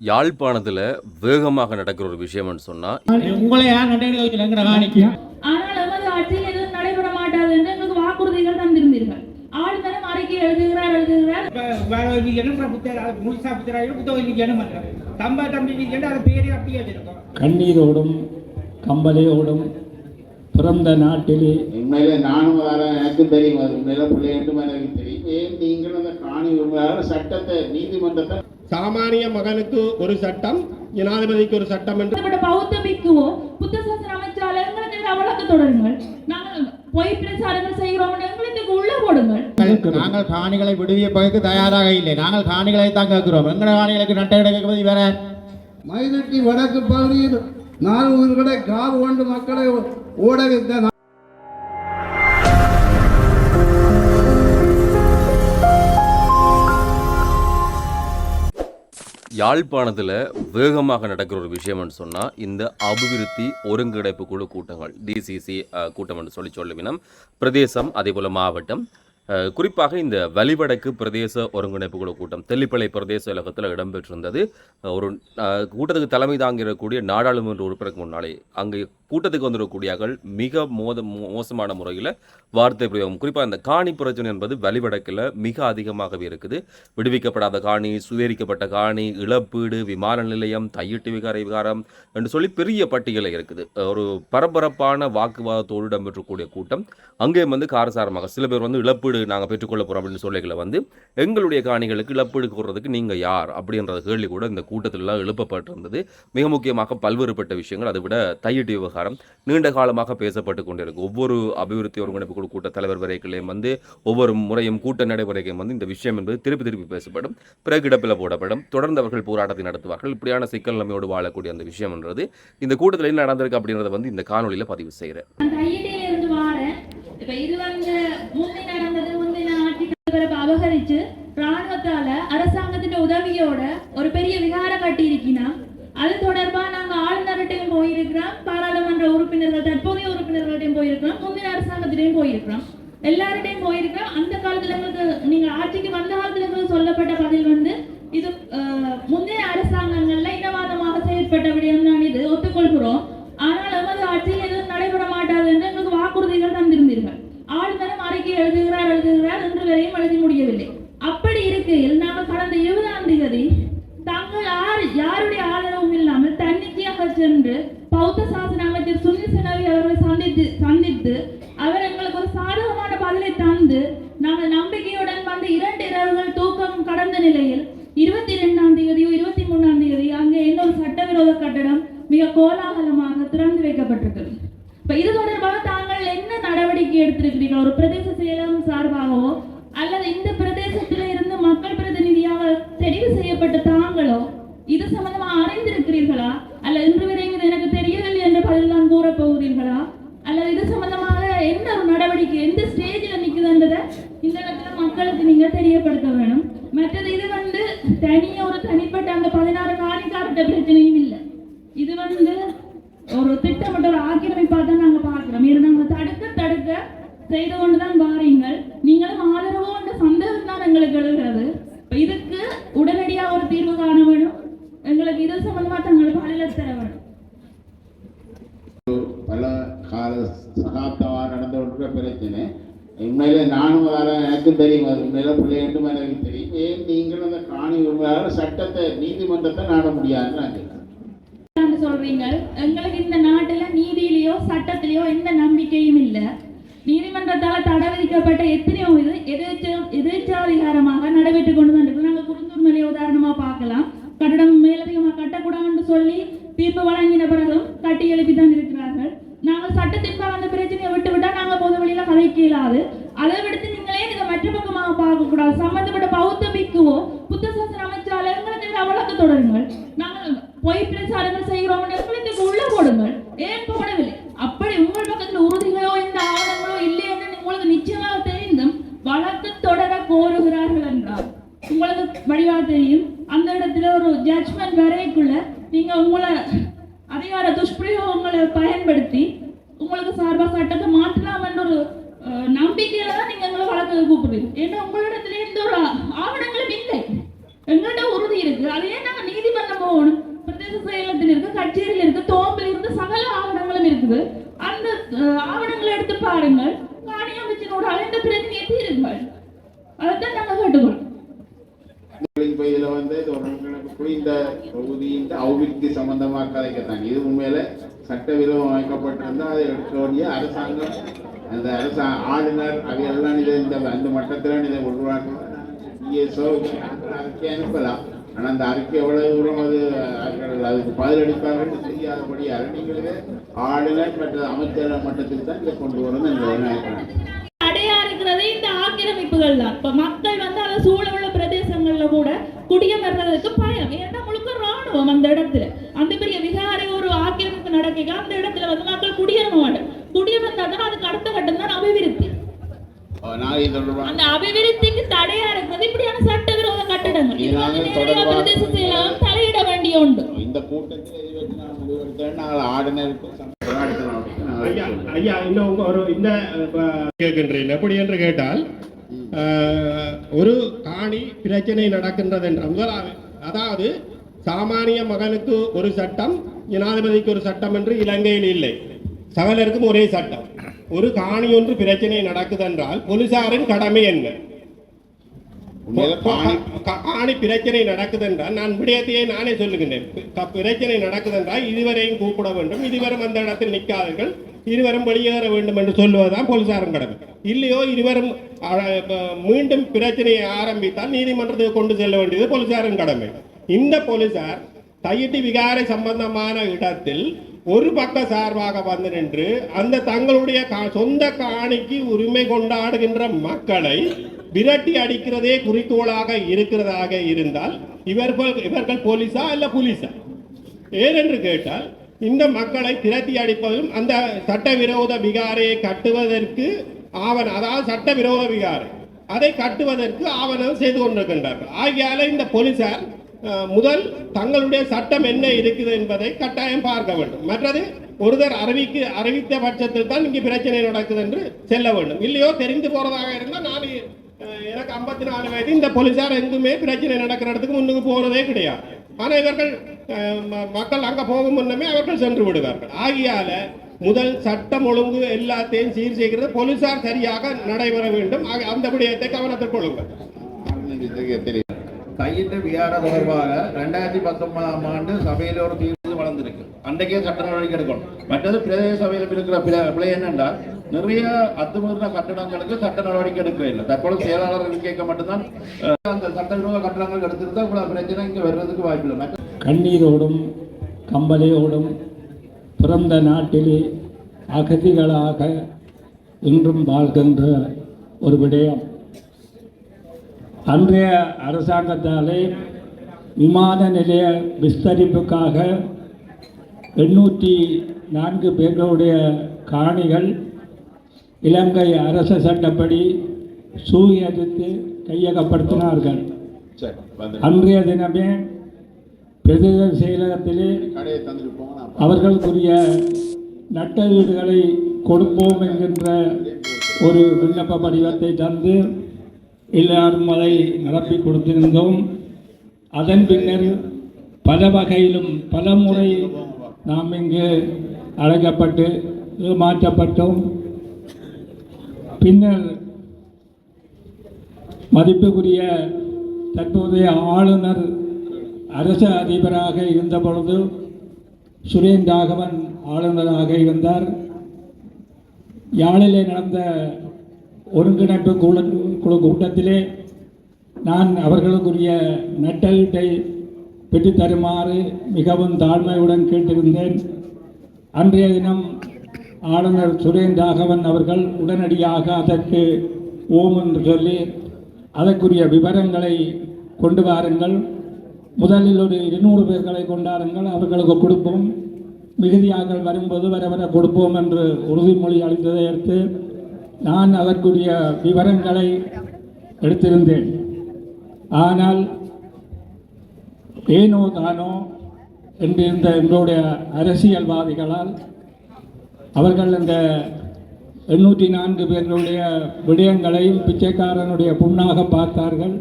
யாழ்ப்பாணத்தில் வேகமாக நடக்கிற ஒரு விஷயம்னு சொன்னால் உங்களை யார் ஆனால் எமது ஆட்சியில் எதுவும் நடைபெற மாட்டாது என்று எங்களுக்கு வாக்குறுதிகள் தந்திருந்தீர்கள். ஆளுநரும் அறிக்கை எழுதுகிறார் எழுதுகிறார். கண்ணீரோடும் கம்பலையோடும் பிறந்த நாட்டிலே உண்மையில நானும் வரேன் எனக்கும் தெரியும் அது உண்மையில பிள்ளைகளும் எனக்கு தெரியும். ஏன் நீங்கள் அந்த காணி உரிமையாளர் சட்டத்தை நீதிமன்றத்தை சாமானிய மகனுக்கு ஒரு சட்டம் ஜனாதிபதிக்கு ஒரு சட்டம் என்று பௌத்த பிக்குவோ புத்த சாசன அமைச்சாளர் தொடருங்கள். நாங்கள் பொய் பிரச்சாரங்கள் செய்கிறோம் எங்களுக்கு உள்ள போடுங்கள். நாங்கள் காணிகளை விடுவிப்பதற்கு தயாராக இல்லை. நாங்கள் காணிகளை தான் கேட்கிறோம். எங்களை காணிகளுக்கு நட்டை கிடைக்கிறது வேற? மைதட்டி வடக்கு பகுதியில் நாலு உயிர்களை காவு கொண்டு மக்களை ஓட யாழ்ப்பாணத்தில் வேகமாக நடக்கிற ஒரு விஷயம்னு சொன்னால் இந்த அபிவிருத்தி ஒருங்கிணைப்பு குழு கூட்டங்கள் டிசிசி கூட்டம் என்று சொல்லி சொல்லுவினம். பிரதேசம் அதே போல் மாவட்டம். குறிப்பாக இந்த வலிவடக்கு பிரதேச ஒருங்கிணைப்பு குழு கூட்டம் தெல்லிப்பளை பிரதேச இலகத்தில் இடம்பெற்றிருந்தது. ஒரு கூட்டத்துக்கு தலைமை தாங்கிடக்கூடிய நாடாளுமன்ற உறுப்பினருக்கு முன்னாலே அங்கே கூட்டத்துக்கு வந்திருக்கக்கூடியவர்கள் மிக மோத மோ- மோசமான முறையில் வார்த்தை பிரயோகம். குறிப்பாக இந்த காணி பிரச்சனை என்பது வலிவடக்கில் மிக அதிகமாகவே இருக்குது. விடுவிக்கப்படாத காணி சுவீகரிக்கப்பட்ட காணி இழப்பீடு விமான நிலையம் தையிட்டு விகார விகாரம் என்று சொல்லி பெரிய பட்டியலை இருக்குது. ஒரு பரபரப்பான வாக்குவாதத்தோடு இடம்பெற்றக்கூடிய கூட்டம். அங்கே வந்து காரசாரமாக சில பேர் வந்து இழப்பீடு நாங்கள் பெற்றுக்கொள்ள போகிறோம் அப்படின்னு சொல்லிகளை வந்து எங்களுடைய காணிகளுக்கு இழப்பீடு கூறுறதுக்கு நீங்கள் யார்? அப்படின்ற கேள்வி கூட இந்த கூட்டத்திலலாம் எழுப்பப்பட்டிருந்தது. மிக முக்கியமாக பல்வேறுபட்ட விஷயங்கள். அதை விட தையிட்டு விவகாரம் நீண்ட காலமாக பேசப்பட்டு கொண்டிருக்கு ஒவ்வொரு அபிவிருத்தி ஒருங்கிணைப்பு குழு கூட்ட தலைவர் வரைகளையும் வந்து ஒவ்வொரு முறையும் கூட்ட நடைமுறைக்கும் வந்து இந்த விஷயம் என்பது திருப்பி திருப்பி பேசப்படும். பிறகு போடப்படும். தொடர்ந்து அவர்கள் போராட்டத்தை நடத்துவார்கள். இப்படியான சிக்கல் நிலைமையோடு வாழக்கூடிய அந்த விஷயம்ன்றது இந்த கூட்டத்தில் என்ன நடந்திருக்கு அப்படின்றத வந்து இந்த காணொலியில் பதிவு செய்கிறேன் அபகரிச்சு ராணுவத்தால அரசாங்கத்தின் உதவியோட ஒரு பெரிய விகார கட்டி இருக்கினா அது தொடர்பா நாங்க ஆளுநர்கிட்டையும் போயிருக்கிறோம் பாராளுமன்ற உறுப்பினர்கள் தற்போதைய உறுப்பினர்கள்ட்டையும் போயிருக்கிறோம் முந்தைய அரசாங்கத்திலையும் போயிருக்கிறோம். எல்லார்கிட்டையும் போயிருக்கிறோம். அந்த காலத்துல எங்களுக்கு நீங்க ஆட்சிக்கு வந்த காலத்துல எங்களுக்கு சொல்லப்பட்ட பதில் வந்து இது முந்தைய அரசாங்கங்கள்ல இனவாதமாக செயற்பட்ட விடயம் தான் இது ஒத்துக்கொள்கிறோம். ஆனால் எமது ஆட்சியில் எதுவும் நடைபெற மாட்டாது என்று எங்களுக்கு வாக்குறுதிகள் தந்திருந்தீர்கள். ஆளுநரும் அறிக்கை எழுதுகிறார் எழுதுகிறார் என்று வரையும் எழுதி முடியவில்லை. அப்படி இருக்கையில் நாங்கள் கடந்த இருபதாம் தேதி தாங்கள் யார் யாருடைய ஆள் Perşembe காணிக்காரட்ட இல்லை இது வந்து ஒரு திட்டமிட்ட ஒரு ஆக்கிரமிப்பா தான் நாங்க பார்க்கிறோம். இது நாங்க தடுக்க தடுக்க செய்து கொண்டுதான் வாரீங்கள். நீங்களும் ஆதரவோ என்ற சந்தேகம் தான் எங்களுக்கு எழுகிறது. இதுக்கு உடனடியாக ஒரு தீர்வு காண வேணும். எங்களுக்கு இது சம்பந்தமா தங்களுக்கு பதில தர வேணும். பல கால சகாப்தமாக நடந்து கொண்டிருக்கிற பிரச்சனை. உண்மையில நானும் வர எனக்கும் தெரியும். அது உண்மையில பிள்ளைகளும் எனக்கு தெரியும். ஏன் நீங்கள் அந்த காணி உரிமையாளர் சட்டத்தை நீதிமன்றத்தை நாட முடியாதுன்னு நான் கேட்கிறேன் என்று சொல்றீங்க எங்களுக்கு இந்த நாட்டுல நீதியிலயோ சட்டத்திலயோ எந்த நம்பிக்கையும் இல்ல நீதிமன்றத்தால தடை விதிக்கப்பட்ட எத்தனையோ இது எதிர்ச்ச- எதிர்ச்சாதிகாரமாக நடைபெற்றுக் கொண்டு தான் இருக்கு நாங்க குருந்தூர் மேலே உதாரணமா பார்க்கலாம் கட்டடம் மேலதிகமா கட்டக்கூடாதுன்னு சொல்லி தீர்ப்பு வழங்கின பிறகும் கட்டி எழுப்பி தான் இருக்கிறார்கள் நாங்கள் சட்டத்திற்காக அந்த பிரச்சனையை விட்டு விட்டா நாங்க பொது வழியில கதைக்க இயலாது அதை விடுத்து நீங்களே இதை மற்ற பக்கமாக பார்க்க கூடாது சம்பந்தப்பட்ட பௌத்த பிக்குவோ புத்த சாசன அமைச்சாளர் எங்களுக்கு எதிராக தொடருங்கள். நாங்கள் பொய் பிரச்சாரங்கள் செய்கிறோம் எங்களுக்கு உள்ள போடுங்கள். ஏன் போடவில்லை? அப்படி உங்கள் பக்கத்துல உறுதிகளோ இந்த ஆவணங்களோ இல்லை என்று உங்களுக்கு நிச்சயமாக தெரிந்தும் வழக்கு தொடர கோருகிறார்கள் என்றால் உங்களுக்கு வழிவா தெரியும். அந்த இடத்துல ஒரு ஜட்மெண்ட் வரைக்குள்ள நீங்க உங்களை அதிகார துஷ்பிரயோகங்களை பயன்படுத்தி உங்களுக்கு சார்பா சட்டத்தை மாற்றலாம் என்ற ஒரு அஹ், நம்பிக்கையில தான் நீங்க எங்களை வழக்கு கூப்பிடுறீங்க ஏன்னா உங்களிடத்துல எந்த ஒரு ஆவணங்களும் இல்லை எங்கள்கிட்ட உறுதி இருக்கு அதையே நாங்க நீதிமன்றம் போகணும் பிரதேச செயலகத்தில் இருக்கு கச்சேரியில் இருக்கு தோம்பில் இருக்கு சகல ஆவணங்களும் இருக்குது அந்த அஹ், ஆவணங்களை எடுத்து பாருங்கள் காணி அமைச்சரோட அழைந்த பிரதிநிதியை தீருங்கள் அதைத்தான் நாங்க கேட்டுக்கொள்றோம் இப்போ இதில் வந்து ஒருங்கிணைப்பு இந்த தொகுதியின் அபிவிருத்தி சம்பந்தமாக கதைக்கிறாங்க இது உண்மையில சட்டவிரோதம் அமைக்கப்பட்டிருந்தால் அதை எடுக்கக்கூடிய அரசாங்கம் அந்த அரசா ஆளுநர் அவையெல்லாம் இதை இந்த அந்த மட்டத்தில் இதை உருவாக்க பிஎஸ்ஓ அறிக்கை அனுப்பலாம். ஆனால் அந்த அறிக்கை எவ்வளவு தூரம் அது அதுக்கு பதிலளிப்பார்கள் தெரியாதபடி நீங்களே ஆளுநர் மற்றும் அமைச்சர் மட்டத்தில் தான் இதை கொண்டு வரணும் என்று நினைக்கிறேன் இந்த ஆக்கிரமிப்புகள் தான் இப்ப மக்கள் வந்து அதை சூழ உள்ள பிரதேசங்கள்ல கூட குடியமர்றதுக்கு பயம் ஏன்னா ராணுவம் அந்த இடத்துல. அந்த பெரிய விகாரை ஒரு ஆக்கிரமிப்பு நடக்க அந்த இடத்துல வந்து மக்கள் குடியேற மாட்டாங்க. குடியமர்ந்தா தான் அதுக்கு அடுத்த கட்டம் தான் அபிவிருத்தி அந்த அபிவிருத்திக்கு தடையா இருக்கிறது இப்படியான சட்டவிரோத கட்டடங்கள். செயலகம் தலையிட வேண்டிய ஒன்று இந்த கூட்டத்தில் எப்படி என்று கேட்டால் ஒரு காணி பிரச்சனை நடக்கின்றது என்ற முதலாவது அதாவது சாமானிய மகனுக்கு ஒரு சட்டம் ஜனாதிபதிக்கு ஒரு சட்டம் என்று இலங்கையில் இல்லை. சகலருக்கும் ஒரே சட்டம். ஒரு காணி ஒன்று பிரச்சனை நடக்குதென்றால் போலீசாரின் கடமை என்ன? காணி பிரச்சனை நடக்குதென்றால் நான் விடயத்தையே நானே சொல்லுகின்றேன். பிரச்சனை நடக்குதென்றால் இருவரையும் கூப்பிட வேண்டும். இருவரும் அந்த இடத்தில் நிற்காதீர்கள். இருவரும் வெளியேற வேண்டும் என்று சொல்லுவதுதான் போலீசாரின் கடமை. இல்லையோ இருவரும் மீண்டும் பிரச்சனையை ஆரம்பித்தால் நீதிமன்றத்துக்கு கொண்டு செல்ல வேண்டியது போலீசாரின் கடமை. இந்த போலீசார் தையிட்டி விகாரை சம்பந்தமான இடத்தில் ஒரு பக்க சார்பாக வந்து நின்று அந்த தங்களுடைய கா- சொந்த காணிக்கு உரிமை கொண்டாடுகின்ற மக்களை விரட்டி அடிக்கிறதே குறிக்கோளாக இருக்கிறதாக இருந்தால் இவர்கள் இவர்கள் போலீஸா அல்ல புலிஸா? ஏனென்று கேட்டால் இந்த மக்களை திரட்டி அடிப்பதும் அந்த சட்டவிரோத விகாரையை கட்டுவதற்கு ஆவண அதாவது சட்டவிரோத விகாரை அதை கட்டுவதற்கு ஆவணம் செய்து கொண்டிருக்கின்றார்கள். ஆகியால இந்த போலீசார் முதல் தங்களுடைய சட்டம் என்ன இருக்குது என்பதை கட்டாயம் பார்க்க வேண்டும். மற்றது ஒருவர் அறிவிக்கு அறிவித்த பட்சத்தில் தான் இங்கே பிரச்சனை நடக்குது என்று செல்ல வேண்டும். இல்லையோ தெரிந்து போறதாக இருந்தால் நான் எனக்கு ஐம்பத்தி நாலு வயது இந்த போலீசார் எங்குமே பிரச்சனை நடக்கிற இடத்துக்கு முன்னுக்கு போறதே கிடையாது. ஆனால் இவர்கள் மக்கள் அங்க போகும் முன்னமே அவர்கள் சென்று விடுவார்கள். ஆகியால முதல் சட்டம் ஒழுங்கு எல்லாத்தையும் சீர் செய்கிறது போலீசார் சரியாக நடைபெற வேண்டும். அந்த விடயத்தை கவனத்தில் கொள்ளுங்கள். கையிட்டு விகார தொடர்பாக ரெண்டாயிரத்தி பத்தொன்பதாம் ஆண்டு சபையில் ஒரு தீர்வு வளர்ந்திருக்கு அன்றைக்கே சட்ட நடவடிக்கை எடுக்கணும். மற்றது பிரதேச சபையில் இருக்கிற பிழை என்னென்றால் நிறைய அத்துமீறின கட்டடங்களுக்கு சட்ட நடவடிக்கை எடுக்கவே இல்லை. தற்போது செயலாளர்கள் கேட்க மட்டும்தான் அந்த சட்டவிரோத கட்டடங்கள் எடுத்திருந்தா இவ்வளவு பிரச்சனை இங்கே வர்றதுக்கு வாய்ப்பில்லை. மற்ற கண்ணீரோடும் கம்பலையோடும் பிறந்த நாட்டிலே அகதிகளாக இன்றும் வாழ்கின்ற ஒரு விடயம். அன்றைய அரசாங்கத்தாலே விமான நிலைய விஸ்தரிப்புக்காக எண்ணூற்றி நான்கு பேர்களுடைய காணிகள் இலங்கை அரச சட்டப்படி சூயரித்து கையகப்படுத்தினார்கள். அன்றைய தினமே பிரதேச செயலகத்திலே அவர்களுக்குரிய நட்ட வீடுகளை கொடுப்போம் என்கின்ற ஒரு விண்ணப்ப படிவத்தை தந்து எல்லாரும் அதை நிரப்பி கொடுத்திருந்தோம். அதன் பின்னர் பல வகையிலும் பல முறை நாம் இங்கு அழைக்கப்பட்டு மாற்றப்பட்டோம் பின்னர் மதிப்புக்குரிய தற்போதைய ஆளுநர் அரச அதிபராக இருந்தபொழுது சுரேன் ராகவன் ஆளுநராக இருந்தார். யாழிலே நடந்த ஒருங்கிணைப்பு குழு குழு கூட்டத்திலே நான் அவர்களுக்குரிய நட்டலீட்டை பெற்றுத்தருமாறு மிகவும் தாழ்மையுடன் கேட்டிருந்தேன். அன்றைய தினம் ஆளுநர் சுரேந்தாகவன் அவர்கள் உடனடியாக அதற்கு ஓம் என்று சொல்லி அதற்குரிய விவரங்களை கொண்டு வாருங்கள். முதலில் ஒரு இருநூறு பேர்களை கொண்டாருங்கள். அவர்களுக்கு கொடுப்போம். மிகுதியாக வரும்போது வர வர கொடுப்போம் என்று உறுதிமொழி அளித்ததை அடுத்து நான் அதற்குரிய விவரங்களை எடுத்திருந்தேன். ஆனால் ஏனோ தானோ என்றிருந்த எங்களுடைய அரசியல்வாதிகளால் அவர்கள் இந்த எண்ணூற்றி நான்கு பேர்களுடைய விடயங்களையும் பிச்சைக்காரனுடைய புண்ணாக பார்த்தார்கள்.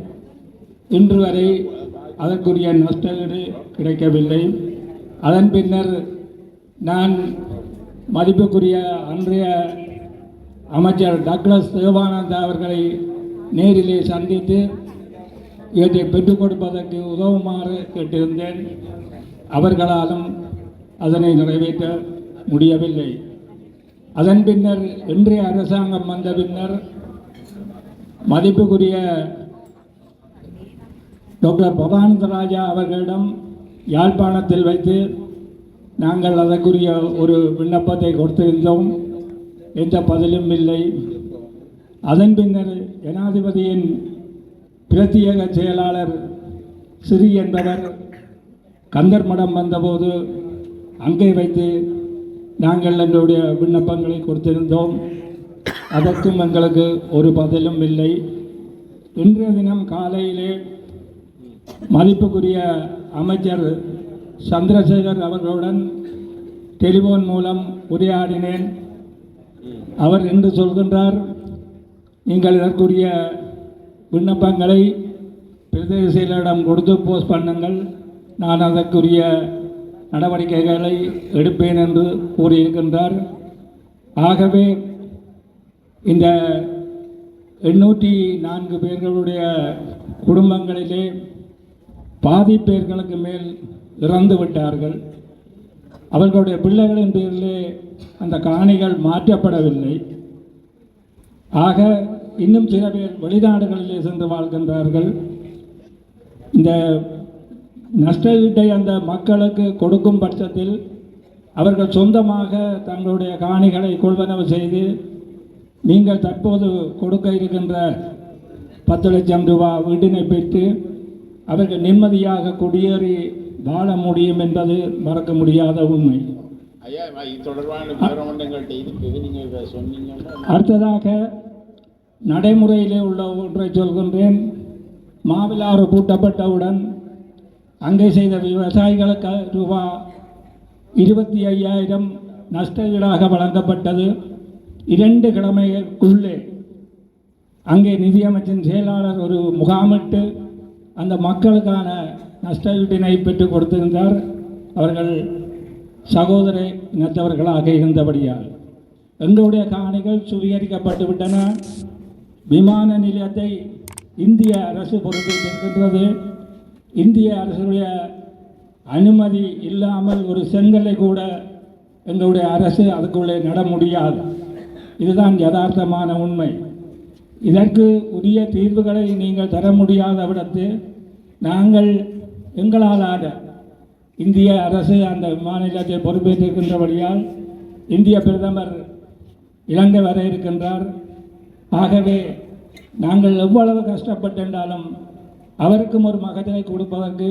இன்று வரை அதற்குரிய நஷ்டஈடு கிடைக்கவில்லை. அதன் பின்னர் நான் மதிப்புக்குரிய அன்றைய அமைச்சர் டக்ளஸ் தேவானந்தா அவர்களை நேரிலே சந்தித்து இவற்றை பெற்றுக் கொடுப்பதற்கு உதவுமாறு கேட்டிருந்தேன். அவர்களாலும் அதனை நிறைவேற்ற முடியவில்லை. அதன் பின்னர் இன்றைய அரசாங்கம் வந்த பின்னர் மதிப்புக்குரிய டாக்டர் பவானந்த ராஜா அவர்களிடம் யாழ்ப்பாணத்தில் வைத்து நாங்கள் அதற்குரிய ஒரு விண்ணப்பத்தை கொடுத்திருந்தோம். எந்த பதிலும் இல்லை. அதன் பின்னர் ஜனாதிபதியின் பிரத்யேக செயலாளர் சிறி என்பவர் கந்தர்மடம் வந்தபோது அங்கே வைத்து நாங்கள் எங்களுடைய விண்ணப்பங்களை கொடுத்திருந்தோம். அதற்கும் எங்களுக்கு ஒரு பதிலும் இல்லை. இன்றைய தினம் காலையிலே மதிப்புக்குரிய அமைச்சர் சந்திரசேகர் அவர்களுடன் டெலிஃபோன் மூலம் உரையாடினேன். அவர் என்று சொல்கின்றார். நீங்கள் இதற்குரிய விண்ணப்பங்களை பிரதேச செயலரிடம் கொடுத்து போஸ்ட் பண்ணுங்கள். நான் அதற்குரிய நடவடிக்கைகளை எடுப்பேன் என்று கூறியிருக்கின்றார். ஆகவே இந்த எண்ணூற்றி நான்கு பேர்களுடைய குடும்பங்களிலே பாதி பேர்களுக்கு மேல் இறந்து விட்டார்கள் அவர்களுடைய பிள்ளைகளின் பேரிலே அந்த காணிகள் மாற்றப்படவில்லை. ஆக இன்னும் சில பேர் வெளிநாடுகளிலே சென்று வாழ்கின்றார்கள். இந்த நஷ்டஈட்டை அந்த மக்களுக்கு கொடுக்கும் பட்சத்தில் அவர்கள் சொந்தமாக தங்களுடைய காணிகளை கொள்வனவு செய்து நீங்கள் தற்போது கொடுக்க இருக்கின்ற பத்து லட்சம் ரூபாய் வீட்டினை பெற்று அவர்கள் நிம்மதியாக குடியேறி வாழ முடியும் என்பது மறக்க முடியாத உண்மை. அடுத்ததாக நடைமுறையிலே உள்ள ஒன்றை சொல்கின்றேன். மாவிலாறு பூட்டப்பட்டவுடன் அங்கே செய்த விவசாயிகளுக்கு ரூபா இருபத்தி ஐயாயிரம் நஷ்டஈடாக வழங்கப்பட்டது. இரண்டு கிழமைகளுக்குள்ளே அங்கே நிதியமைச்சின் செயலாளர் ஒரு முகாமிட்டு அந்த மக்களுக்கான நஷ்டஈட்டினை பெற்றுக் கொடுத்திருந்தார். அவர்கள் சகோதர இனத்தவர்களாக இருந்தபடியால். எங்களுடைய காணிகள் சுவீகரிக்கப்பட்டு விட்டன. விமான நிலையத்தை இந்திய அரசு பொறுப்பேற்றிருக்கின்றது இந்திய அரசுடைய அனுமதி இல்லாமல் ஒரு செங்கலை கூட எங்களுடைய அரசு அதுக்குள்ளே நட முடியாது. இதுதான் யதார்த்தமான உண்மை. இதற்கு உரிய தீர்வுகளை நீங்கள் தர முடியாத விடத்து நாங்கள் எங்களால் ஆட இந்திய அரசு அந்த மாநிலத்தை பொறுப்பேற்றிருக்கின்றபடியால் இந்திய பிரதமர் இலங்கை வர இருக்கின்றார். ஆகவே நாங்கள் எவ்வளவு கஷ்டப்பட்டிருந்தாலும் அவருக்கும் ஒரு மகஜனை கொடுப்பதற்கு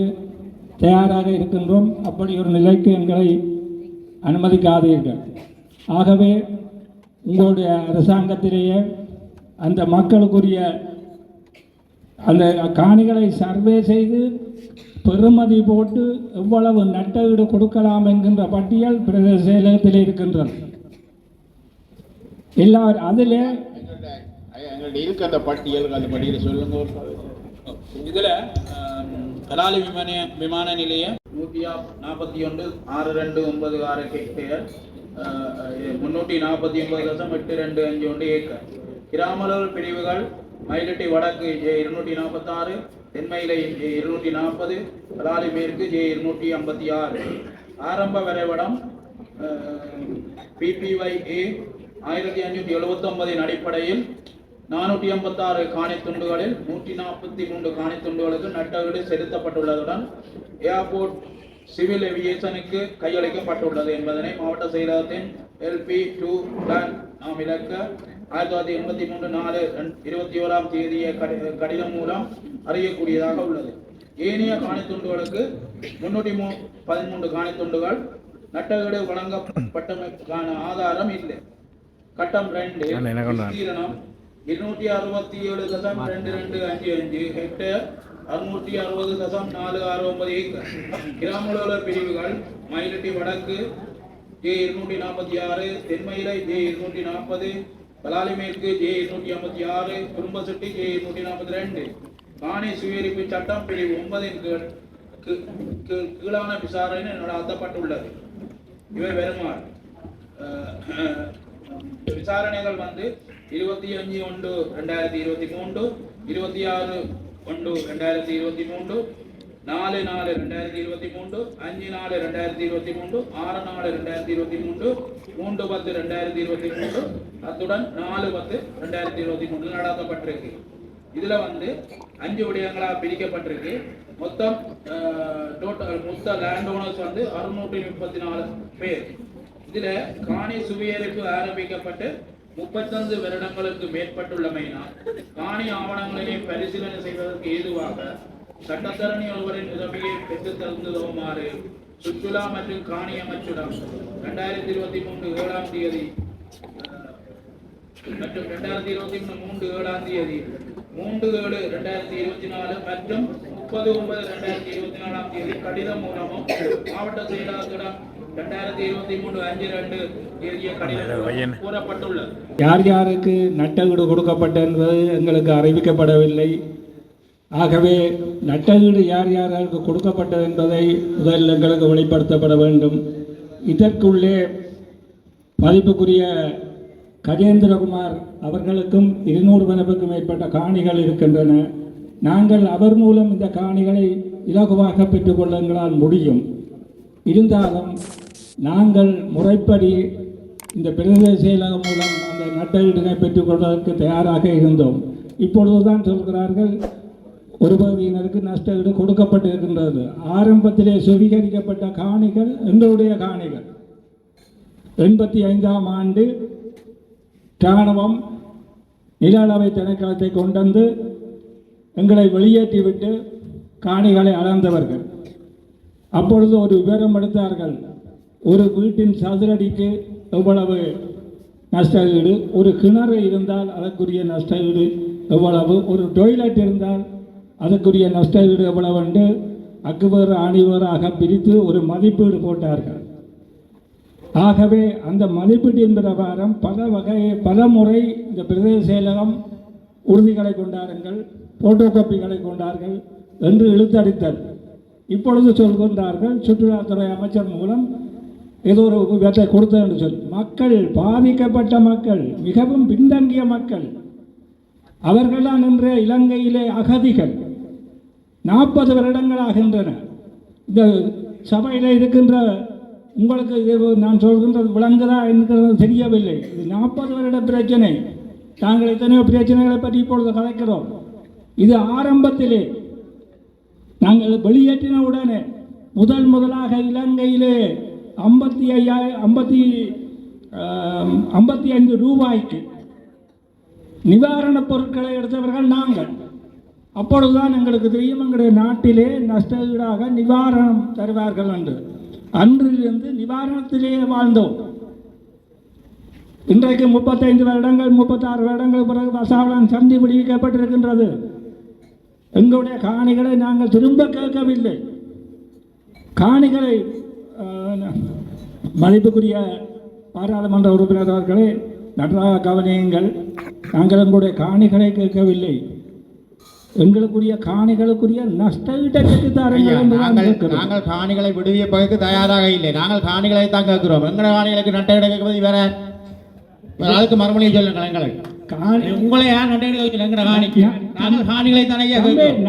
தயாராக இருக்கின்றோம். அப்படி ஒரு நிலைக்கு எங்களை அனுமதிக்காதீர்கள். ஆகவே உங்களுடைய அரசாங்கத்திலேயே அந்த மக்களுக்குரிய அந்த காணிகளை சர்வே செய்து பெறுமதி போட்டு எவ்வளவு நட்டஈடு கொடுக்கலாம் என்கின்ற பட்டியல் பிரதேச செயலகத்தில் இருக்கின்றது. எல்லா அதிலே இருக்கு அந்த பட்டியல் அந்த பட்டியலை சொல்லுங்க இதில் கலாலி விமான விமான நிலையம் நூற்றி நாற்பத்தி ஒன்று ஆறு ரெண்டு ஒன்பது ஆறு ஹெக்டேர் முன்னூற்றி நாற்பத்தி ஒன்பது லட்சம் எட்டு ரெண்டு அஞ்சு ஒன்று ஏக்கர் கிராமலூர் பிரிவுகள் மயிலட்டி வடக்கு ஜே இருநூற்றி நாற்பத்தாறு தென்மயிலை ஜே இருநூற்றி நாற்பது பலாலி மேற்கு ஜே இருநூற்றி ஐம்பத்தி ஆறு. ஆரம்ப வரைபடம் பிபிஒய் ஏ ஆயிரத்தி அஞ்சூற்றி எழுபத்தொன்பதின் அடிப்படையில் நானூற்றி ஐம்பத்தாறு காணி துண்டுகளில் நூற்றி நாற்பத்தி மூன்று காணி துண்டுகளுக்கு நட்டஈடு செலுத்தப்பட்டுள்ளதுடன் ஏர்போர்ட் சிவில் ஏவியேஷனுக்கு கையளிக்கப்பட்டுள்ளது என்பதனை மாவட்ட செயலகத்தின் எல்பி டூ பிளான் நாம் இலக்க ஆயிரத்தி தொள்ளாயிரத்தி எண்பத்தி மூன்று நாலு இருபத்தி ஓராம் தேதிய கடி- கடிதம் மூலம் அறியக்கூடியதாக உள்ளது. ஏனைய காணித்துண்டுகளுக்கு முன்னூற்றி மூ பதிமூன்று காணித்துண்டுகள் நட்டகீடு வழங்கப்பட்டமைக்கான ஆதாரம் இல்லை. கட்டம் ரெண்டு விஸ்தீரணம் இருநூற்றி அறுபத்தி ஏழு தசம் ரெண்டு ரெண்டு அஞ்சு அஞ்சு ஹெக்டேர் அறுநூற்றி அறுபது தசம் நாலு ஆறு ஒன்பது ஏக்கர். கிராமலோல பிரிவுகள் மயிலட்டி வடக்கு ஜே இருநூற்றி நாற்பத்தி ஆறு தென்மயிலை ஜே இருநூற்றி நாற்பது பலாலி மேற்கு ஜே இருநூற்றி ஐம்பத்தி ஆறு குறும்பசெட்டி ஜே இருநூற்றி நாற்பத்தி ரெண்டு காணி சுவீரிப்பு சட்டம் பிரிவு ஒன்பதின் கீழ் கீழான விசாரணை நடத்தப்பட்டுள்ளது. இவை வருமாறு விசாரணைகள் வந்து இருபத்தி அஞ்சு ஒன்று ரெண்டாயிரத்தி இருபத்தி மூன்று இருபத்தி ஆறு ஒன்று ரெண்டாயிரத்தி இருபத்தி மூன்று நாலு நாலு ரெண்டாயிரத்தி இருபத்தி மூன்று அஞ்சு நாலு ரெண்டாயிரத்தி இருபத்தி மூன்று ஆறு நாலு ரெண்டாயிரத்தி இருபத்தி மூன்று மூன்று பத்து ரெண்டாயிரத்தி இருபத்தி மூன்று அத்துடன் நாலு பத்து ரெண்டாயிரத்தி இருபத்தி மூன்று நடத்தப்பட்டிருக்கு. இதுல வந்து அஞ்சு விடயங்களா பிரிக்கப்பட்டிருக்கு. மொத்தம் டோட்டல் மொத்த லேண்ட் ஓனர்ஸ் வந்து அறுநூற்றி முப்பத்தி நாலு பேர். இதுல காணி சுவியரிப்பு ஆரம்பிக்கப்பட்டு முப்பத்தஞ்சு வருடங்களுக்கு மேற்பட்டுள்ளமையினால் காணி ஆவணங்களை பரிசீலனை செய்வதற்கு ஏதுவாக சட்டத்தரணி ஒருவரின் உதவியை பெற்றுத் தந்துதவுமாறு சுற்றுலா மற்றும் காணி அமைச்சிடம் இரண்டாயிரத்தி இருபத்தி மூன்று ஏழாம் தேதி மற்றும் இரண்டாயிரத்தி இருபத்தி மூணு மூன்று ஏழாம் தேதி மூன்று ஏழு ரெண்டாயிரத்தி இருபத்தி நாலு மற்றும் முப்பது ஒன்பது ரெண்டாயிரத்தி இருபத்தி நாலாம் தேதி கடிதம் மூலமும் மாவட்ட செயலாளரிடம் ரெண்டாயிரத்தி இருபத்தி மூணு அஞ்சு ரெண்டு எழுதிய கடிதம் கூறப்பட்டுள்ளது. யார் யாருக்கு நட்ட வீடு கொடுக்கப்பட்டது என்பது எங்களுக்கு அறிவிக்கப்படவில்லை. ஆகவே நட்ட யார் யாருக்கு கொடுக்கப்பட்டது என்பதை முதலில் எங்களுக்கு வெளிப்படுத்தப்பட வேண்டும். இதற்குள்ளே மதிப்புக்குரிய கஜேந்திரகுமார் அவர்களுக்கும் இருநூறு மதிப்புக்கும் மேற்பட்ட காணிகள் இருக்கின்றன. நாங்கள் அவர் மூலம் இந்த காணிகளை இலகுவாக பெற்றுக்கொள்ளுங்களால் முடியும். இருந்தாலும் நாங்கள் முறைப்படி இந்த பிரதேச செயலகம் மூலம் அந்த நட்டஈடுகளை பெற்றுக்கொள்வதற்கு தயாராக இருந்தோம். இப்பொழுதுதான் சொல்கிறார்கள் ஒரு பகுதியினருக்கு நஷ்டஈடு கொடுக்கப்பட்டிருக்கின்றது. ஆரம்பத்திலே சுவீகரிக்கப்பட்ட காணிகள் எங்களுடைய காணிகள். எண்பத்தி ஐந்தாம் ஆண்டு இராணுவம் நில அளவை திணைக்களத்தை கொண்டு வந்து எங்களை வெளியேற்றிவிட்டு காணிகளை அளந்தவர்கள். அப்பொழுது ஒரு விவரம் எடுத்தார்கள். ஒரு வீட்டின் சதுரடிக்கு எவ்வளவு நஷ்ட ஈடு ஒரு கிணறு இருந்தால் அதற்குரிய நஷ்ட ஈடு எவ்வளவு ஒரு டொய்லெட் இருந்தால் அதற்குரிய நஷ்ட ஈடு எவ்வளவு என்று அக்பர் அணிவராக பிரித்து ஒரு மதிப்பீடு போட்டார்கள். ஆகவே அந்த மதிப்பீட்டின் பிரகாரம் பல வகை பல முறை இந்த பிரதேச செயலகம் உறுதிகளை கொண்டாருங்கள் போட்டோ காப்பிகளை கொண்டார்கள் என்று இழுத்தடித்தல் இப்பொழுது சொல்கின்றார்கள் சுற்றுலாத்துறை அமைச்சர் மூலம் ஏதோ ஒரு விதத்தை கொடுத்தது என்று சொல்லி. மக்கள் பாதிக்கப்பட்ட மக்கள் மிகவும் பின்தங்கிய மக்கள் அவர்கள்தான் இன்றைய இலங்கையிலே அகதிகள். நாற்பது வருடங்களாகின்றன இந்த சபையில் இருக்கின்ற உங்களுக்கு இது நான் சொல்கின்றது விளங்குதா என்கிறது தெரியவில்லை. இது நாற்பது வருட பிரச்சனை. நாங்கள் எத்தனையோ பிரச்சனைகளை பற்றி இப்பொழுது கலைக்கிறோம் இது ஆரம்பத்திலே நாங்கள் வெளியேற்றின உடனே முதல் முதலாக இலங்கையிலே ஐம்பத்தி ஐயாயிரம் ஐம்பத்தி ஐம்பத்தி ஐந்து ரூபாய்க்கு நிவாரணப் பொருட்களை எடுத்தவர்கள் நாங்கள். அப்பொழுதுதான் எங்களுக்கு தெரியும் எங்களுடைய நாட்டிலே நஷ்டஈடாக நிவாரணம் தருவார்கள் என்று. அன்றிலிருந்து நிவாரணத்திலேயே வாழ்ந்தோம். இன்றைக்கு முப்பத்தைந்து வருடங்கள் முப்பத்தாறு வருடங்கள் பிறகு வசாவளம் சந்தி விடுவிக்கப்பட்டிருக்கின்றது. எங்களுடைய காணிகளை நாங்கள் திரும்ப கேட்கவில்லை. காணிகளை மதிப்புக்குரிய பாராளுமன்ற உறுப்பினர் அவர்களே நன்றாக கவனியுங்கள். நாங்கள் எங்களுடைய காணிகளை கேட்கவில்லை. எங்களுக்குரிய காணிகளுக்குரிய நஷ்ட ஈட்டை பெற்றுத்தாருங்கள் என்று தான் நாங்கள் காணிகளை விடுவிப்பதற்கு தயாராக இல்லை. நாங்கள் காணிகளை தான் கேட்கிறோம். எங்களை காணிகளுக்கு நட்டை கேட்கறது வேற வேற அதுக்கு மறுமொழியை சொல்லுங்கள் எங்களுக்கு. உங்களை யார் எடுக்க எங்கிற காணிக்கு? நாங்கள் காணிகளை தானே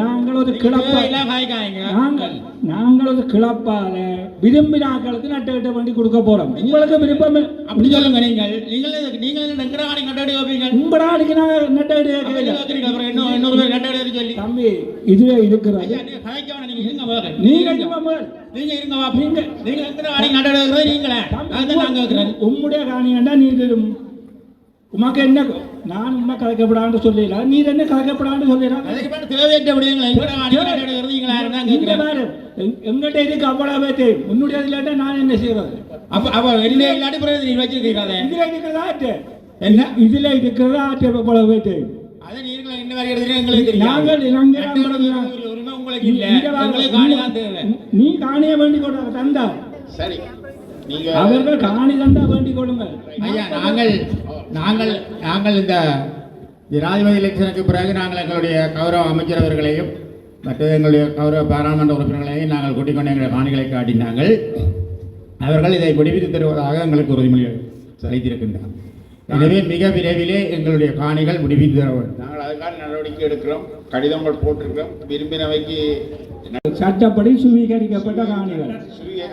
நாங்கள் ஒரு கிளப்ப காய்க்காதீங்க. நாங்கள் நாங்கள் ஒரு கிளப்பால விரும்பினாக்களுக்கு நட்ட ஈட்டை வண்டி கொடுக்க போறோம். உங்களுக்கு விருப்பம் அப்படி சொல்லுங்க நீங்கள். நீங்கள் நீங்கள் எங்கிற காணி நட்டை எடுக்க வைப்பீங்க? உங்களாளுக்கு நாங்கள் நட்ட ஈடு அப்படி கேட்கல. கேட்கிறீங்க. அப்புறம் இன்னும் இன்னொரு பேர் நட்டை எடுக்க சொல்லி. தம்பி இதுவே இருக்கிறது. ஐயா, நீங்க இருங்க. நீங்க நீங்க சும்மா முதல். நீங்க இருங்க வா. நீங்க நீங்க எங்கிற காணி நட்டை எடுக்கிறது உமக்கு என்ன? நான் உண்மை கலைக்கப்படான்னு சொல்லல நீர் என்ன கலைக்கப்படான்னு சொல்லலாம் நீங்களா எங்கிட்ட இருக்கு அவ்வளவு தெரியும் உன்னுடைய இல்லாட்டா நான் என்ன செய்யறது அப்ப அப்ப வெளியே இல்லாட்டி பிறகு நீ வச்சிருக்கீங்க இதுல இருக்கிறதா என்ன? இதுல இருக்கிறதா ஆட்டு அவ்வளவு தெரியும் அதை நீங்களும் என்ன மாதிரி எடுத்துட்டு எங்களுக்கு தெரியும் நாங்கள் உங்களுக்கு இல்ல. நீ காணிய வேண்டி கொடுங்க தந்தா சரி. அவர்கள் காணி தந்தா வேண்டி கொடுங்க ஐயா நாங்கள் நாங்கள் நாங்கள் இந்த ஜனாதிபதி எலெக்ஷனுக்கு பிறகு நாங்கள் எங்களுடைய கௌரவ அமைச்சர் அவர்களையும் மற்ற எங்களுடைய கௌரவ பாராளுமன்ற உறுப்பினர்களையும் நாங்கள் கூட்டிக் கொண்டு எங்களுடைய காணிகளை காட்டினார்கள். அவர்கள் இதை விடுவித்து தருவதாக எங்களுக்கு உறுதிமொழி அளித்திருக்கின்றனர் எனவே மிக விரைவிலே எங்களுடைய காணிகள் விடுவித்து தர நாங்கள் அதுக்கான நடவடிக்கை எடுக்கிறோம். கடிதங்கள் போட்டிருக்கிறோம். விரும்பினவைக்கு சட்டப்படி சுவீகரிக்கப்பட்ட காணிகள். ஐயா,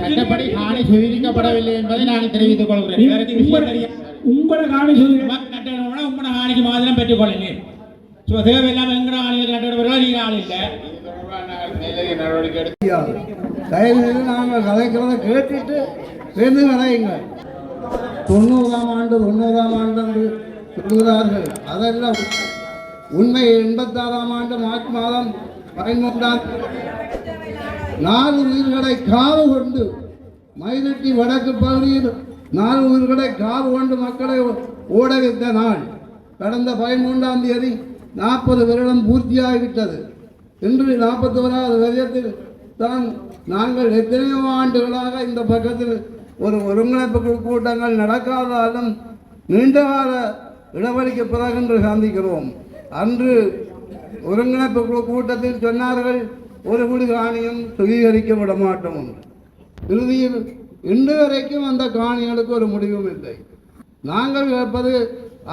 சட்டப்படி காணி சுவீகரிக்கப்படவில்லை என்பதை நாங்கள் தெரிவித்துக் கொள்கிறேன். உங்களோட காணி கட்டணம்னா உங்களோட காணிக்கு மாதிரம் பெற்றுக்கொள்ளுங்க ஸோ தேவையில்லாமல் எங்கட காணிகள் கட்டணம் நீங்கள் ஆள் இல்லை. தயவு செய்து நாங்கள் கதைக்கிறத கேட்டுட்டு சேர்ந்து கதையுங்க தொண்ணூறாம் ஆண்டு தொண்ணூறாம் ஆண்டு என்று சொல்கிறார்கள் அதெல்லாம் உண்மை. எண்பத்தாறாம் ஆண்டு மார்ச் மாதம் பதிமூன்றாம் நாலு உயிர்களை காவு கொண்டு மயிலட்டி வடக்கு பகுதியில் நாலு உயிர்களை காவு கொண்டு மக்களை ஓட வைத்த நாள். கடந்த பதிமூன்றாம் தேதி நாற்பது வருடம் பூர்த்தியாகிவிட்டது. இன்று நாற்பத்தி ஓராவது வருடத்தில் தான் நாங்கள் எத்தனையோ ஆண்டுகளாக இந்த பக்கத்தில் ஒரு ஒருங்கிணைப்பு கூட்டங்கள் நடக்காதாலும் நீண்டகால இடைவெளிக்கு பிறகு என்று சந்திக்கிறோம். அன்று ஒருங்கிணைப்பு குழு கூட்டத்தில் சொன்னார்கள் ஒரு குடி காணியும் சுவீகரிக்க விட மாட்டோம் இறுதியில் இன்று வரைக்கும் அந்த காணிகளுக்கு ஒரு முடிவும் இல்லை. நாங்கள் கேட்பது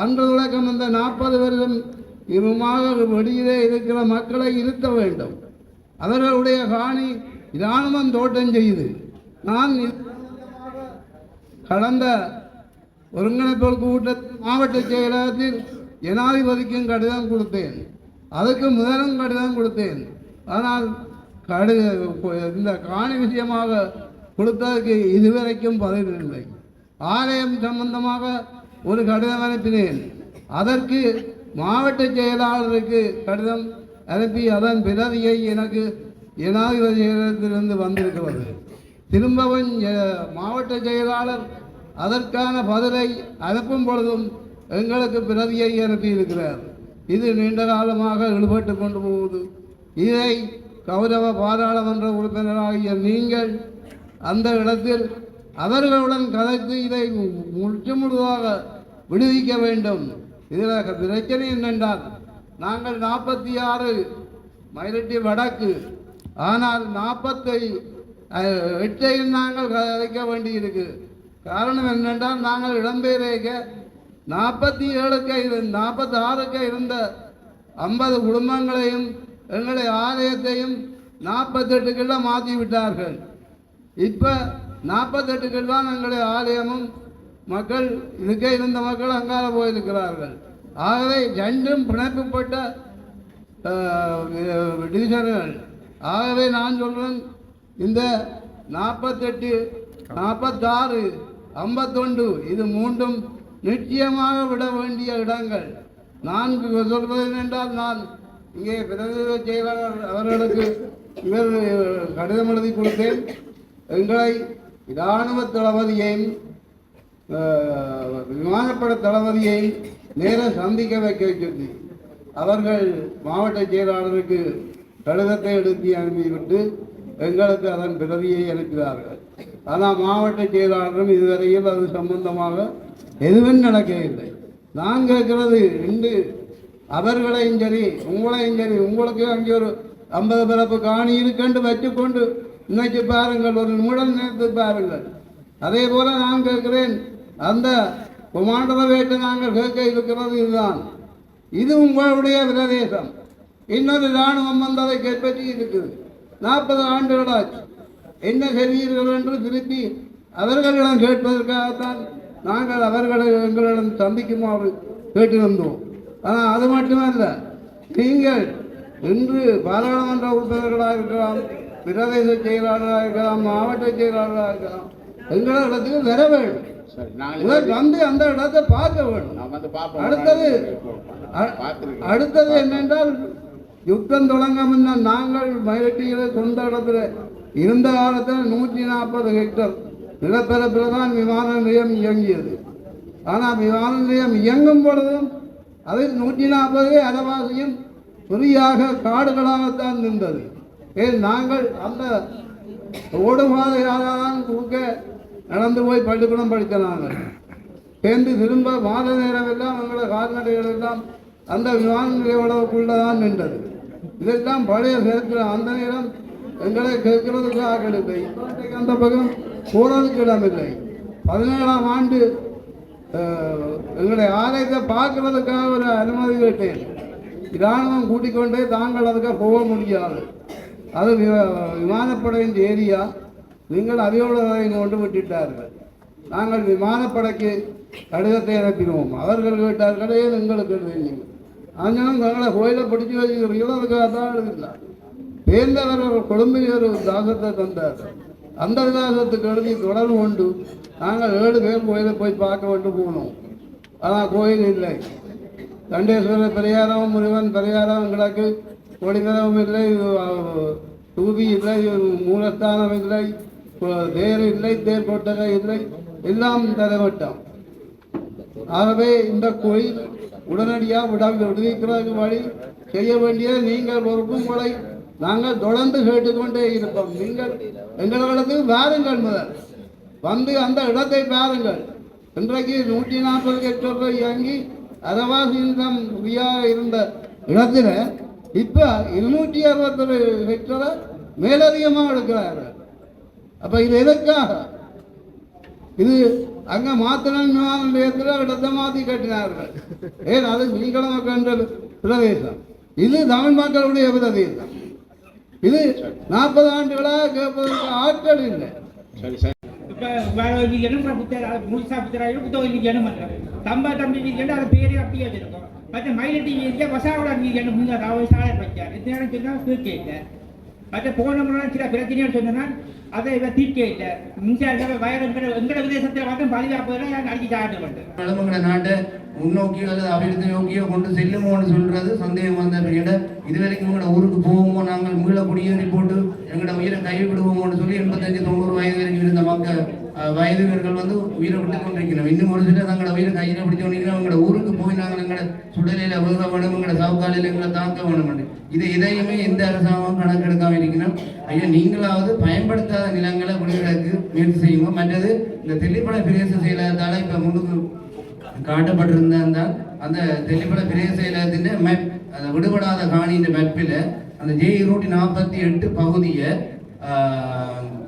அன்று உலகம் இந்த நாற்பது வருடம் இவமாக வெளியிலே இருக்கிற மக்களை இருத்த வேண்டும். அவர்களுடைய காணி இராணுவம் தோட்டம் செய்து நான் கடந்த ஒருங்கிணைப்பு கூட்டத்தில் மாவட்ட செயலகத்தில் ஜனாதிபதிக்கும் கடிதம் கொடுத்தேன். அதுக்கு முதலும் கடிதம் கொடுத்தேன். ஆனால் கடு இந்த காணி விஷயமாக கொடுத்ததற்கு இதுவரைக்கும் பதில் இல்லை. ஆலயம் சம்பந்தமாக ஒரு கடிதம் அனுப்பினேன். அதற்கு மாவட்ட செயலாளருக்கு கடிதம் அனுப்பி அதன் பிரதியை எனக்கு ஜனாதிபதி செயலகத்திலிருந்து வந்திருக்கிறது. திரும்பவும் மாவட்ட செயலாளர் அதற்கான பதிலை அனுப்பும் பொழுதும் எங்களுக்கு பிரதியை அனுப்பியிருக்கிறார். இது நீண்ட காலமாக இழுபட்டு கொண்டு போகுது இதை கௌரவ பாராளுமன்ற உறுப்பினராகிய நீங்கள் அந்த இடத்தில் அவர்களுடன் கதைத்து இதை முற்று முழுதாக விடுவிக்க வேண்டும். இதில் பிரச்சனை என்னென்றால் நாங்கள் நாற்பத்தி ஆறு மயிலட்டி வடக்கு ஆனால் நாற்பத்தை எட்டையில் நாங்கள் கதைக்க வேண்டியிருக்கு. காரணம் என்னென்றால் நாங்கள் இடம்பெயரேக்க நாற்பத்தி ஏழுக்கு இரு நாற்பத்தி ஆறுக்கு இருந்த ஐம்பது குடும்பங்களையும் எங்களுடைய ஆலயத்தையும் நாற்பத்தெட்டுக்குள்ள மாற்றி விட்டார்கள் இப்போ நாற்பத்தெட்டுக்கள் தான் எங்களுடைய ஆலயமும் மக்கள் இதுக்கே இருந்த மக்கள் அங்கால போயிருக்கிறார்கள். ஆகவே ரெண்டும் பிணைப்புப்பட்ட டிவிஷன்கள் ஆகவே நான் சொல்கிறேன் இந்த நாற்பத்தெட்டு நாற்பத்தாறு ஐம்பத்தொண்டு இது மூன்றும் நிச்சயமாக விட வேண்டிய இடங்கள். நான் சொல்வது நான் இங்கே பிரதிநிதி செயலாளர் அவர்களுக்கு இவர் கடிதம் எழுதி கொடுத்தேன். எங்களை இராணுவ தளபதியையும் விமானப்பட தளபதியையும் நேரம் சந்திக்க வைக்க சொல்லி அவர்கள் மாவட்ட செயலாளருக்கு கடிதத்தை எடுத்து அனுப்பிவிட்டு எங்களுக்கு அதன் பிரதியை அனுப்பினார்கள். ஆனால் மாவட்ட செயலாளரும் இதுவரையில் அது சம்பந்தமாக எதுவும் நடக்கவில்லை. நான் கேட்கிறது இன்று அவர்களையும் சரி உங்களையும் சரி உங்களுக்கு அங்கே ஒரு ஐம்பது பிறப்பு காணி கண்டு வச்சுக்கொண்டு இன்னைக்கு பாருங்கள் ஒரு நிமிடம் நேரத்து பாருங்கள். அதே போல நான் கேட்கிறேன் அந்த குமாண்டத வேட்டு நாங்கள் கேட்க இருக்கிறது இதுதான். இது உங்களுடைய பிரதேசம். இன்னொரு இராணுவம் வந்ததை கைப்பற்றி இருக்குது நாற்பது ஆண்டுகளாச்சு என்ன செய்வீர்கள் என்று திருப்பி அவர்களிடம் கேட்பதற்காகத்தான் நாங்கள் அவர்களை எங்களிடம் சந்திக்குமாறு கேட்டிருந்தோம். ஆனால் அது மட்டுமல்ல நீங்கள் இன்று பாராளுமன்ற உறுப்பினர்களாக இருக்கலாம் பிரதேச செயலாளராக இருக்கலாம் மாவட்ட செயலாளராக இருக்கலாம் எங்களிடத்துக்கு வர வேண்டும். வந்து அந்த இடத்தை பார்க்க வேண்டும். அடுத்தது அடுத்தது என்னென்றால் யுத்தம் தொடங்க முன்ன நாங்கள் மயிலட்டியில சொந்த இடத்துல இருந்த காலத்தில் நூற்றி நாற்பது ஹெக்டர் நிலப்பரப்பில் தான் விமான நிலையம் இயங்கியது. ஆனால் விமான நிலையம் இயங்கும் பொழுதும் அதில் நூற்றி நாற்பது அரைவாசியும் ஃப்ரீயாக காடுகளாகத்தான் நின்றது. ஏன் நாங்கள் அந்த ஓடுபாதையாக தான் கொடுக்க நடந்து போய் பள்ளிக்கூடம் படித்த நாங்கள் சேர்ந்து திரும்ப மாத நேரம் எல்லாம் எங்களோட கால்நடைகள் எல்லாம் அந்த விமான நிலையோடக்குள்ளே தான் நின்றது. இதெல்லாம் பழைய சரித்திரம் அந்த நேரம் எங்களை கேட்கறதுக்கு ஆக்கள் இல்லை. இன்றைக்கு அந்த பக்கம் போறதுக்கு இடமில்லை. பதினேழாம் ஆண்டு எங்களுடைய ஆலயத்தை பார்க்கறதுக்காக ஒரு அனுமதி கேட்டேன். இராணுவம் கூட்டிக் கொண்டே தாங்கள் அதுக்காக போக முடியாது. அது வி- விமானப்படையின் ஏரியா. நீங்கள் அதையோடு கொண்டு விட்டுட்டார்கள். நாங்கள் விமானப்படைக்கு கடிதத்தை அனுப்பினோம். அவர்கள் கேட்டார்கள் ஏன் எங்களுக்கு எழுதினீங்க ஆஞ்சனம் தங்களை கோயிலை பிடிச்சி வச்சுக்கிறீங்களோ அதுக்காக தான் எழுதிല്ല வேந்தவர் கொழும்பில் ஒரு தாசத்தை தந்தார் அந்தர்தாசத்துக்கு எழுதி தொடர்பு கொண்டு நாங்கள் ஏழு பேர் கோயிலை போய் பார்க்க வேண்டும் போனோம். ஆனால் கோயில் இல்லை. தண்டேஸ்வரர் பரிகாரம் முருகன் பரிகாரம் கிடக்கு. கொடிமரமும் இல்லை. தூபி இல்லை. மூலஸ்தானம் இல்லை. தேர் இல்லை. தேர் கொட்டகை இல்லை. எல்லாம் தரவட்டம். ஆகவே இந்த கோயில் உடனடியாக விட விடுவிக்கிறதுக்கு வழி செய்ய வேண்டிய நீங்கள் ஒரு உங்களை நாங்கள் தொடர்ந்து கேட்டுக்கொண்டே இருப்போம். நீங்கள் எங்களிடத்துக்கு வாருங்கள் முதல். வந்து அந்த இடத்தை பாருங்கள். இன்றைக்கு நூற்றி நாற்பது ஹெக்டர் இயங்கி அரவாசி இன்கம் இருந்த இடத்துல இப்போ இருநூற்றி அறுபத்தொரு ஹெக்டரை மேலதிகமாக எடுக்கிறார்கள் அப்போ இது எதற்காக? இது அங்கே மாத்திரம் விமான நிலையத்தில் இடத்தை மாற்றி கட்டினார்கள். ஏன்? அது சிங்கள மக்கள் பிரதேசம். இது தமிழ் மக்களுடைய பிரதேசம். இது நாற்பது ஆண்டுகளாக கேட்பதற்கு ஆட்கள் இல்லை. முழுசா புத்தராயும் புத்தக வீக்கெண்டு பண்றோம் தம்பா தம்பி வீக்கெண்டு அது பேரே அப்படியே வச்சிருக்கோம். மற்ற மயிலட்டி வசாவோட வீக்கெண்டு முங்க ராவல் சாலை வச்சார். இந்த நேரம் சொன்னா தீர்க்க இல்லை மற்ற போன முறை சில பிரச்சனைகள் சொன்னால் அதை இவ தீர்க்க இல்லை. மின்சார வயர் எங்கட விதேசத்தில் மட்டும் பாதுகாப்பு அடிச்சு சாப்பிட்டு மாட்டேன் எங்களோட நாட்டை முன்னோக்கியோ அல்லது அபிவிருத்தி நோக்கியோ கொண்டு செல்லுமோன்னு சொல்றது சந்தேகம் வந்த பிறகு இதுவரைக்கும் எங்களோட ஊருக்கு போவோமோ நாங்கள் மீள குடியேறி போட்டு எங்களோட உயிரை கைவிடுவோமோன்னு சொல்லி எண்பத்தஞ்சு தொண்ணூறு வயது வரைக்கும் இருந்த மக்கள் வயது வயதினர்கள் வந்து உயிரை விட்டு கொண்டிருக்கிறோம் இன்னும் ஒரு சில தங்களோட உயிரை கையில் பிடிச்சு கொண்டிருக்கிறோம் எங்களோட ஊருக்கு போய் நாங்கள் எங்களோட சுடலையில் விழுக வேணும் எங்களோட சவுக்காலையில் எங்களை தாக்க வேணும் இது இதையுமே எந்த அரசாங்கமும் கணக்கெடுக்காம இருக்கணும் ஐயா நீங்களாவது பயன்படுத்தாத நிலங்களை விடுவதற்கு முயற்சி செய்யுங்க. மற்றது இந்த தெளிப்பட பிரதேச செயலகத்தால் இப்போ முன்னுக்கு காட்டப்பட்டிருந்தால் அந்த அந்த பிரதேச செயலகத்தின் மேப் அந்த விடுபடாத காணியின் மேப்பில் அந்த ஜே இருநூற்றி நாற்பத்தி எட்டு பகுதியை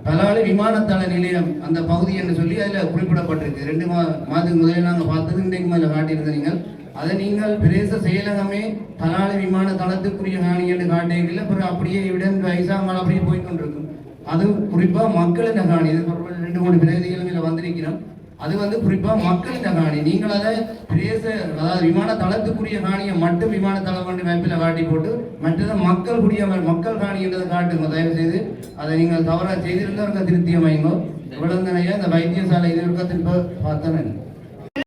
பலாலி விமானத்தள நிலையம் அந்த பகுதி என்று சொல்லி அதில் குறிப்பிடப்பட்டிருக்கு. ரெண்டு மா மாதத்துக்கு முதலில் நாங்கள் பார்த்தது இன்றைக்கு மேலே காட்டியிருந்தீங்க அதை நீங்கள் பிரேச செயலகமே பலாலி விமான தளத்துக்குரிய காணி என்று காட்டியிருக்கல அப்புறம் அப்படியே இவிடன் வைசாமல் அப்படியே போய்க்கொண்டிருக்கும். அது குறிப்பாக மக்களின் காணி. இது ரெண்டு மூணு பிரதிகளும் இதில் வந்திருக்கிறோம். அது வந்து குறிப்பாக மக்களின் காணி. நீங்கள் அதை பிரேச அதாவது விமான தளத்துக்குரிய காணியை மட்டும் விமான தளம் கொண்டு மேப்பில் காட்டி போட்டு மற்றதை மக்கள் கூடிய மக்கள் காணி என்றதை காட்டுங்க. தயவு செய்து அதை நீங்கள் தவறாக செய்திருந்தால் திருப்தி அமைங்கோ இவ்வளவு நிறைய இந்த வைத்தியசாலை இது இருக்க திரும்ப பார்த்தேன்